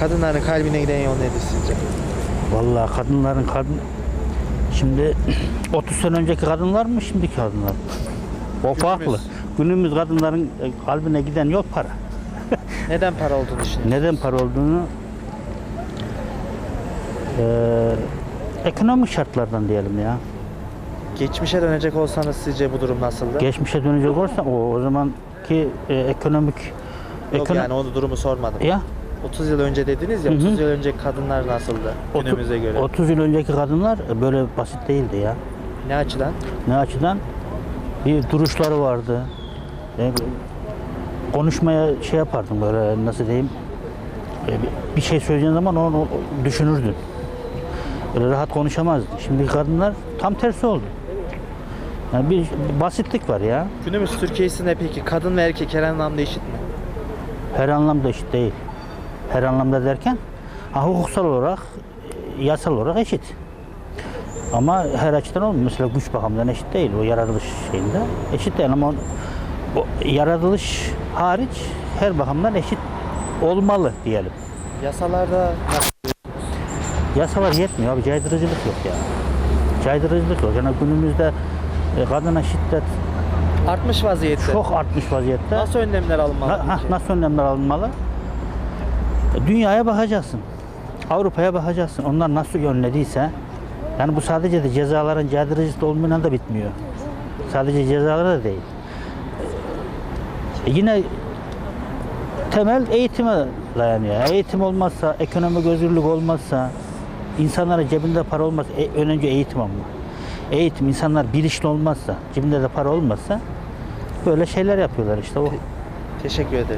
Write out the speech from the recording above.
Kadınların kalbine giden yol nedir sizce? Vallahi kadınların kadın şimdi 30 sene önceki kadınlar mı şimdiki kadınlar? O farklı. Günümüz kadınların e, kalbine giden yol para. Neden para olduğunu düşünüyorsunuz? Neden para olduğunu eee ekonomik şartlardan diyelim ya. Geçmişe dönecek olsanız sizce bu durum nasıldı? Geçmişe dönecek olursa o, o zamanki e, ekonomik Yok ekono- yani onu durumu sormadım. ya 30 yıl önce dediniz ya Hı hı. 30 yıl önce kadınlar nasıldı otu- günümüze göre? 30 yıl önceki kadınlar böyle basit değildi ya. Ne açıdan? Ne açıdan? Bir duruşları vardı. E, konuşmaya şey yapardım böyle nasıl diyeyim? E, bir- bir şey söyleyeceğin zaman onu, düşünürdün. Böyle rahat konuşamazdın. Şimdiki kadınlar tam tersi oldu. Yani bir basitlik var ya. Günümüz Türkiye'sinde peki kadın ve erkek her anlamda eşit mi? Her anlamda eşit değil. Her anlamda derken ha, hukuksal olarak, yasal olarak eşit. Ama her açıdan olmuyor. Mesela güç bakımından eşit değil. O yaratılış şeyinde eşit değil ama o, yaratılış hariç her bakımdan eşit olmalı diyelim. Yasalarda? Yasalar yetmiyor abi. Caydırıcılık yok ya. Caydırıcılık yok. Yani günümüzde e, kadına şiddet artmış vaziyette. çok artmış vaziyette. Nasıl önlemler alınmalı? Ha, ha, peki? nasıl önlemler alınmalı? Dünyaya bakacaksın. Avrupa'ya bakacaksın. Onlar nasıl önlediyse yani bu sadece de cezaların caydırıcılık olmayan da bitmiyor. Sadece cezalara da değil. E, yine temel eğitime dayanıyor. Eğitim olmazsa, ekonomik özgürlük olmazsa, insanların cebinde para olmazsa, e, önce eğitim ama. Eğitim, insanlar bilinçli olmazsa, cebinde de para olmazsa böyle şeyler yapıyorlar işte. O Teşekkür ederiz.